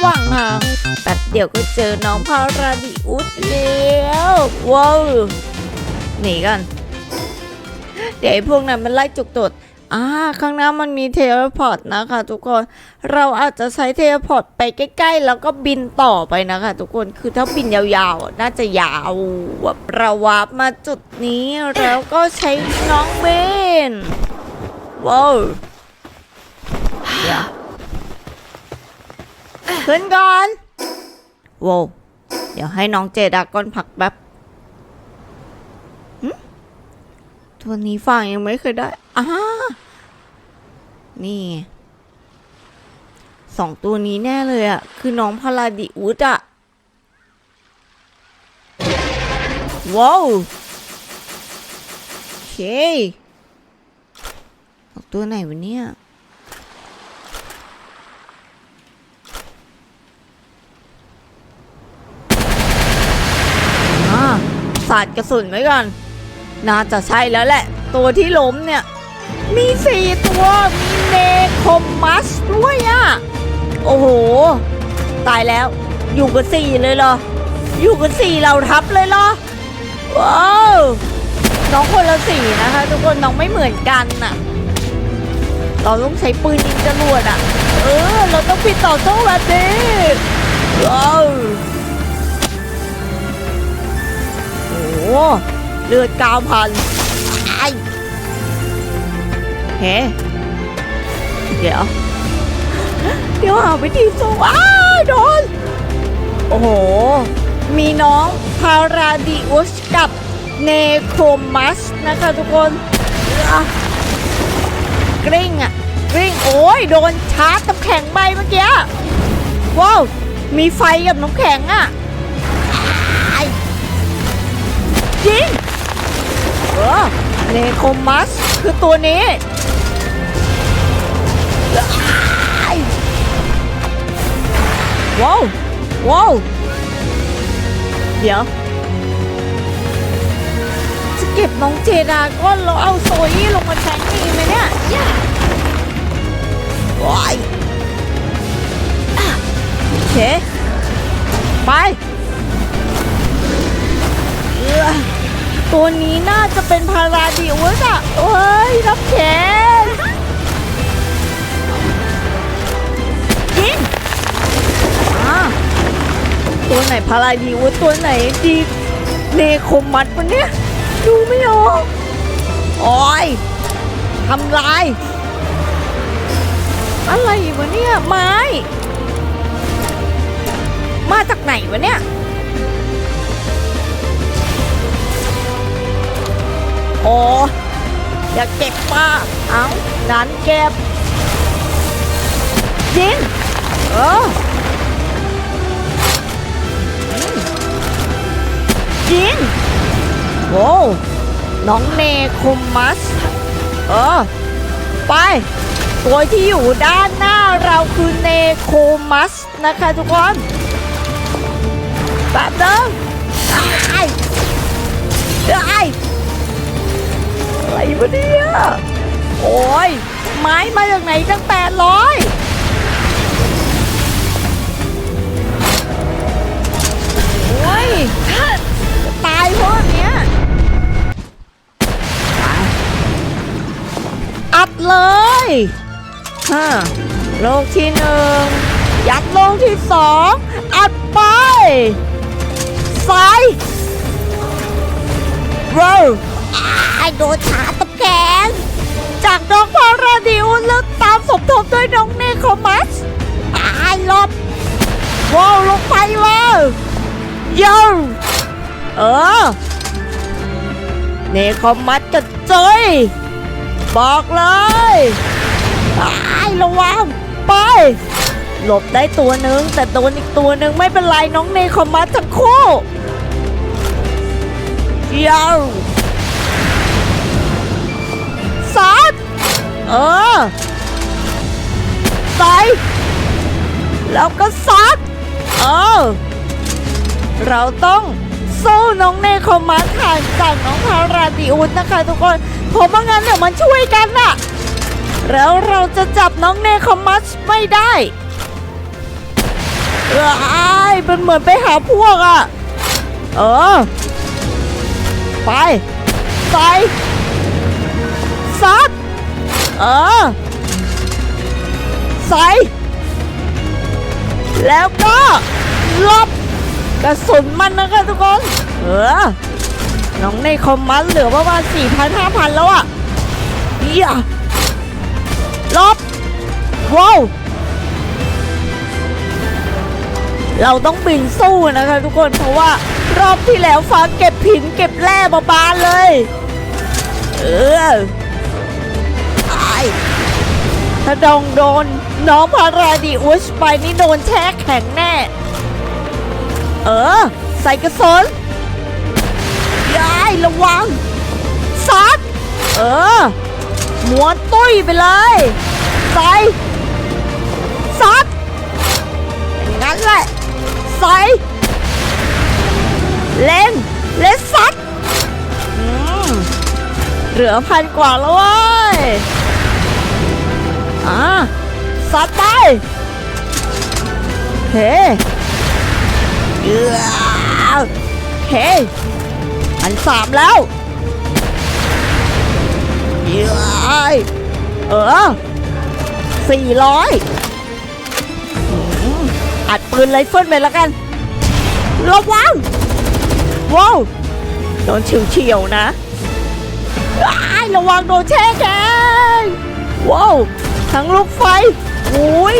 หว่างทางแป๊บเดี๋ยวก็เจอน้องพาราดิอุสแล้วว้าวหนีกัน เดี๋ยวพวกนั้นมันไล่จุกตดอ่าข้างหน้ามันมีเทเลพอร์ตนะคะทุกคน เราอาจจะใช้เทเลพอร์ตไปใกล้ ๆ แล้วก็บินต่อไปนะคะทุกคน คือถ้าบินยาวๆ น่าจะยาวแบบเราวาร์ปมาจุดนี้แล้วก็ใช้น้องเบนว้าวเดี๋ยว ขึ้นก่อนว้าวเดี๋ยวให้น้องเจดาก้อนพักแป๊บตัวนี้ฟังยังไม่เคยได้อ่านี่สองตัวนี้แน่เลยอะ่ะคือน้องพาราดิอุสอะ่ะว้าวโอเคตัวไหนวะเนี่ย อ่า สาดกระสุนไว้ก่อน น่าจะใช่แล้วแหละ ตัวที่ล้มเนี่ย มีสี่ตัว มีเนคอมมัสด้วยอะโอ้โห ตายแล้ว อยู่กันสี่เลยเหรอ อยู่กันสี่เราทับเลยเหรอ ว้าว น้องคนละสี่นะคะ ทุกคนน้องไม่เหมือนกันน่ะ เราต้องใช้ปืนยิงจรวดอะ เออ เราต้องปิดต่อสู้แบบนี้ว้าว เลือดเก้าพันไอ้เฮ้เดี๋ยว เดี๋ยวหาวิธีสู้อ้าวโดน โอ้โห มีน้องพาราดิอุสกับเนโครมัสนะคะทุกคนอะกริ้งอะกริ้งโอ้ยโดนชาร์จน้ำแข็งไปเมื่อกี้ ว้าว มีไฟกับน้ำแข็งอะไอ้จริง เออเนโคมัส คือตัวนี้ว้าวว้าวเดี๋ยว จะเก็บน้องเจดาก็เราเอาโซยี่ลงมาแทงนี่ไหมเนี่ยว้ายโอเค ไป ตัวนี้น่าจะเป็นพาราดิอุสอะเฮ้ยรับแขนยิงอ่าตัวไหนพาราดิอุสตัวไหนดีเนโครมัดวันเนี้ยดูไม่ออกโอ้ยทำลาย อะไรวะเนี่ย ไม้ มาจากไหนวะเนี่ย โอ้อย่าเก็บป้า เอาดันเก็บ ยิง เออยิงโว้น้องเนคุมมัส เออ ไป ตัวที่อยู่ด้านหน้าเราคือเนโคมัสนะคะทุกคนแบบเดิมได้ได้ อะไรวะเนี่ย โอ้ย ไม้มาจากไหนตั้งแปดร้อยโอ้ย ตายเพราะอันเนี้ยไปอัดเลยฮะโลกที่หนึ่ง ยัดโลกที่สอง อัดไปซ้ายเไอโดนชาตะแกงจากน้องพาราดิวแล้วตามสมทบด้วยน้องเนโครมัสตายลบว้าวลงไปเลยโย่เออ เนโครมัสจะเจยบอกเลยตายระวังไป หลบได้ตัวหนึ่งแต่โดนอีกตัวหนึ่งไม่เป็นไรน้องเนโครมัสทั้งคู่ยาวซัดเออใส่แล้วก็ซัดเออ เราต้องสู้น้องเนครมาถ่างจากน้องพาราดิอุสนะคะทุกคน ผมว่างั้นเดี๋ยวมันช่วยกันน่ะ แล้วเราจะจับน้องเนครมัสไม่ได้เออไอ้ายมันเหมือนไปหาพวกอะเออ ไปใส่ ซัดเออใส่แล้วก็ลบกระสุนมันนะคะทุกคน เออ น้องในคอมมันเหลือประมาณสี่พันห้าพันแล้วอะเฮียลบว้าวเราต้องบินสู้นะคะทุกคนเพราะว่ารอบที่แล้วฟ้าเก็บผินเก็บแร่มาบานเลย เออ ถ้าดองโดน น้องพาราดิอุสไปนี่โดนแช่แข็งแน่ เออ ใส่กระสุนยายระวังซัดเออม้วนตุ้ยไปเลย ใส่ซัดงั้นแหละใส่เล่นเล่นซัดเหลือพันกว่าแล้วเว้ย อ่าซัดไป เฮ้เอือเฮ้อันสามแล้วเย้ยเออสี่ร้อยอัดปืนไรเฟิลไปแล้วกัน ระวัง ว้าว โดนเฉียวๆนะ ระวังโดนแช่แข็งว้าว ทั้งลูกไฟอุ้ย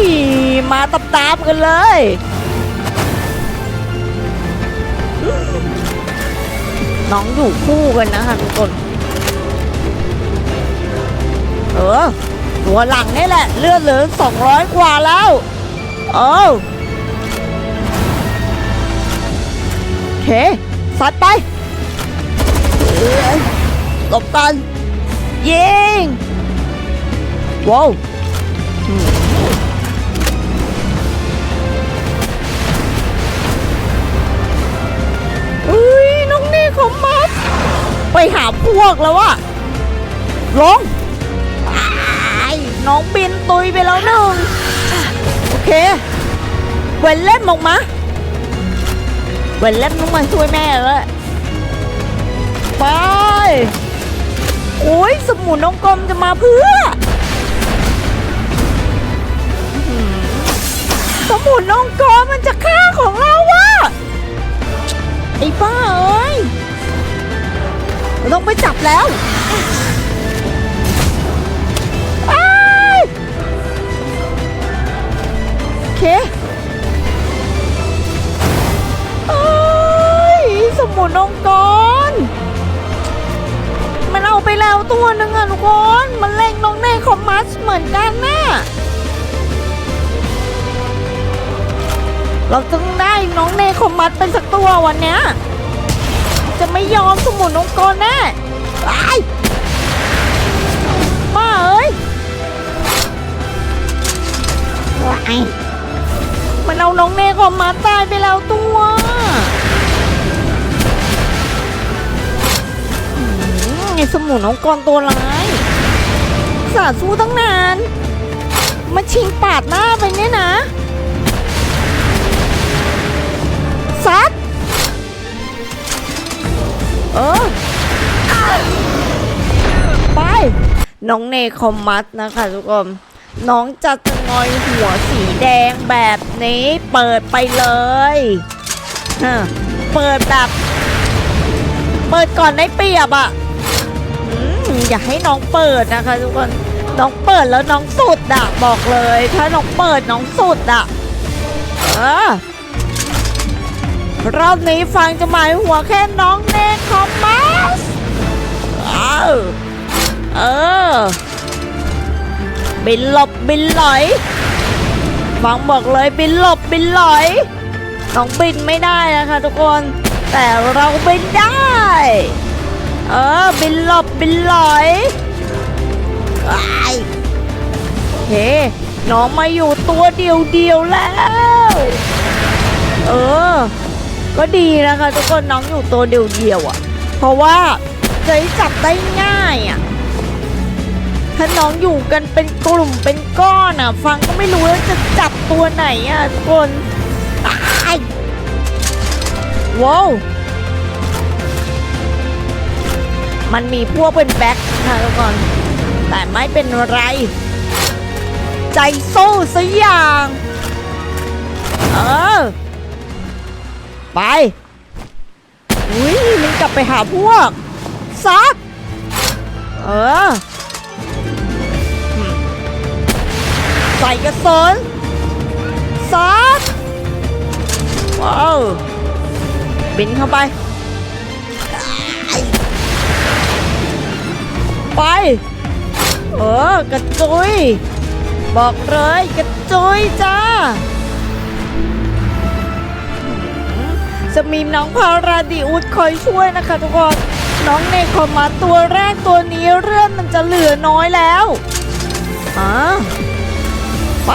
มาตบตามๆกันเลยน้องอยู่คู่กันนะคะทุกคน เออ ตัวหลังนี่แหละ เลือดเหลือสองร้อยกว่าแล้ว เออโอเค สัดไปหลบกัน ยิง ว้าว อุ้ยน้องนี่เขามาไปหาพวกแล้วอะลงไอ้น้องบินตุยไปแล้วหนึ่งโอเคเวนเล่มออกมาเวนเล่มต้องมาช่วยแม่แล้วไปโอ้ยสมุนน้องกลมจะมาเพื่อ สมุนองกลมมันจะฆ่าของเราวะไอ้ป้าเอ้ยเราต้องไปจับแล้ว เราต้องได้น้องเนคอมมัสเป็นสักตัววันเนี้ยจะไม่ยอมสมุนองค์กรแน่ไอ้ายมาเอ้ยว้ายมันเอาน้องเนคอมมัสตายไปแล้วตัวอืมไอ้สมุนองค์กรตัวร้ายสาสู้ตั้งนาน มาชิงปาดหน้าไปเนี่ยนะ น้องเนคอมมัสนะคะทุกคนน้องจะจะงอยหัวสีแดงแบบนี้เปิดไปเลยฮะเปิดแบบ เปิดก่อนได้เปรียบอะอย่าให้น้องเปิดนะคะทุกคนน้องเปิดแล้วน้องสุดอะบอกเลย ถ้าน้องเปิดน้องสุดอะเออรอบนี้ฟังจะหมายหัวแค่น้องเนคอมมัสเออ เออบินหลบบินไหลอยฟังบอกเลยบินหลบบินไหลอยน้องบินไม่ได้นะคะทุกคน แต่เราบินได้ เออบินหลบบินไหลอยไอ้โอเคน้องมาอยู่ตัวเดียวเดียวแล้ว เออ ก็ดีนะคะทุกคนน้องอยู่ตัวเดียวๆอะ เพราะว่าจะจับได้ง่ายอะ ถ้าน้องอยู่กันเป็นกลุ่มเป็นก้อนอะ ฟังก็ไม่รู้ว่าจะจับตัวไหนอะทุกคนตายว้าวมันมีพวกเป็นแบ็คค่ะทุกคนแต่ไม่เป็นไร ใจสู้สักอย่าง เออ ไปอุ้ยมันกลับไปหาพวกซัก เออ ใส่กระสุนซักว้าวบินเข้าไป ไป เออกระจุย บอกเลยกระจุยจ้าจะมีน้องพาราดิอุดคอยช่วยนะคะทุกคน น้องเนคอมาตัวแรกตัวนี้เลื่อนมันจะเหลือน้อยแล้ว อ่า ไป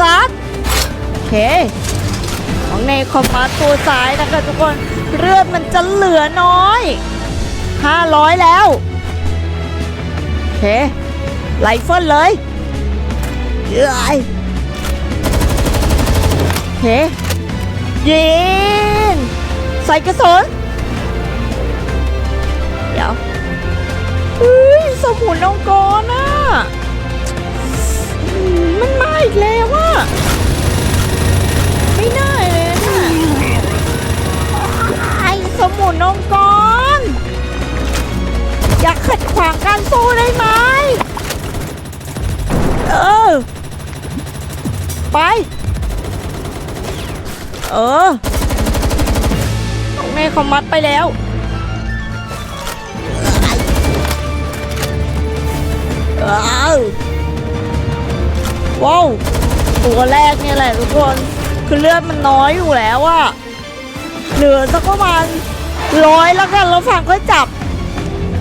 ซัดโอเคน้องเนคอมาตัวซ้ายนะคะทุกคนเลือดมันจะเหลือน้อย 500 แล้ว โอเค ไลเฟิลเลยเย้ยโอเคยิงใส่กระสุน เฮ้ยสมุนองกรน่ะมันมาอีกแล้วว่ะไม่น่าเลยน่ะไอ้สมุนองกร อยากขัดขวางการสู้ได้ไหมเออ ไป เออแม่เขามัดไปแล้ว ว้าวตัวแรกเนี่ยแหละทุกคน คือเลือดมันน้อยอยู่แล้วอะเหลือสักประมาณร้อยแล้วกันแล้วฝั่งก็จับ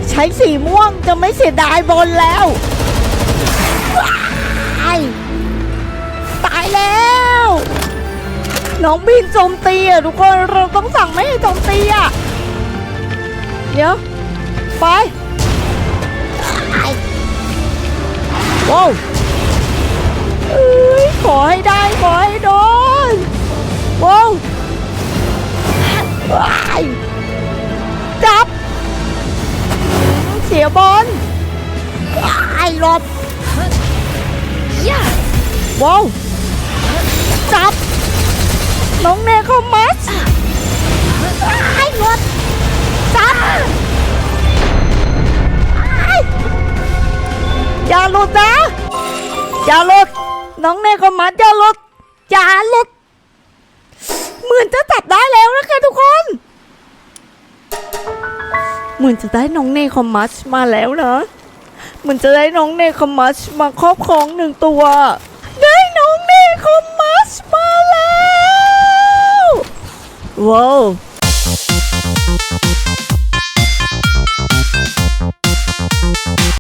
ใช้สีม่วงจะไม่เสียดายบอลแล้วว้ายตายแล้ว น้องบินโจมตีอะทุกคนเราต้องสั่งไม่ให้โจมตีอะเดี๋ยวไป ว้าวเอ้ยขอให้ได้ ขอให้โดนว้าวว้ายจับ เสียบอลว้ายหลบว้าวจับ น้องเนคอมัสไอ้หมดจับ อย่าหลุดนะ อย่าหลุด น้องแน่คอมมันอย่าหลุด อย่าหลุด เหมือนจะจับได้แล้วนะคะทุกคน เหมือนจะได้น้องเนคอมมัชมาแล้วนะ เหมือนจะได้น้องเนคอมมัชมาครอบครองหนึ่งตัว ได้น้องเนคอมมัชมาแล้ว ว้าว